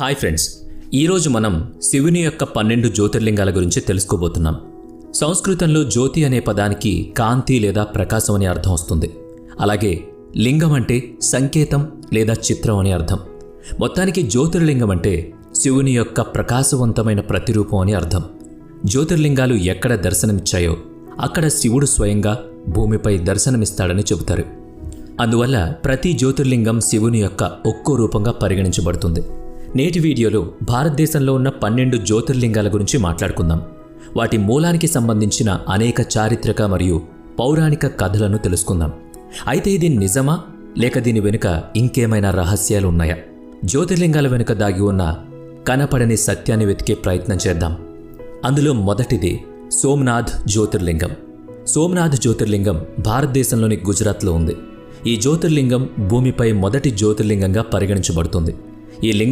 Hi friends ఈరోజు మనం శివుని యొక్క పన్నెండు జ్యోతిర్లింగాల గురించి తెలుసుకోబోతున్నాం. సంస్కృతంలో జ్యోతి అనే పదానికి కాంతి లేదా ప్రకాశం అనే అర్థం వస్తుంది. అలాగే లింగం అంటే సంకేతం లేదా చిత్రం అని అర్థం. మొత్తానికి జ్యోతిర్లింగం అంటే శివుని యొక్క ప్రకాశవంతమైన ప్రతిరూపం అని అర్థం. జ్యోతిర్లింగాలు ఎక్కడ దర్శనమిచ్చాయో అక్కడ శివుడు స్వయంగా భూమిపై దర్శనమిస్తాడని చెబుతారు. అందువల్ల ప్రతి జ్యోతిర్లింగం శివుని యొక్క ఒక్కో రూపంగా పరిగణించబడుతుంది. నేటి వీడియోలో భారతదేశంలో ఉన్న పన్నెండు జ్యోతిర్లింగాల గురించి మాట్లాడుకుందాం. వాటి మూలానికి సంబంధించిన అనేక చారిత్రక మరియు పౌరాణిక కథలను తెలుసుకుందాం. అయితే ఇది నిజమా? లేక దీని వెనుక ఇంకేమైనా రహస్యాలు ఉన్నాయా? జ్యోతిర్లింగాల వెనుక దాగి ఉన్న కనపడని సత్యాన్ని వెతికే ప్రయత్నం చేద్దాం. అందులో మొదటిది సోమనాథ్ జ్యోతిర్లింగం. సోమనాథ్ జ్యోతిర్లింగం భారతదేశంలోని గుజరాత్లో ఉంది. ఈ జ్యోతిర్లింగం భూమిపై మొదటి జ్యోతిర్లింగంగా పరిగణించబడుతుంది. ఈ లింగం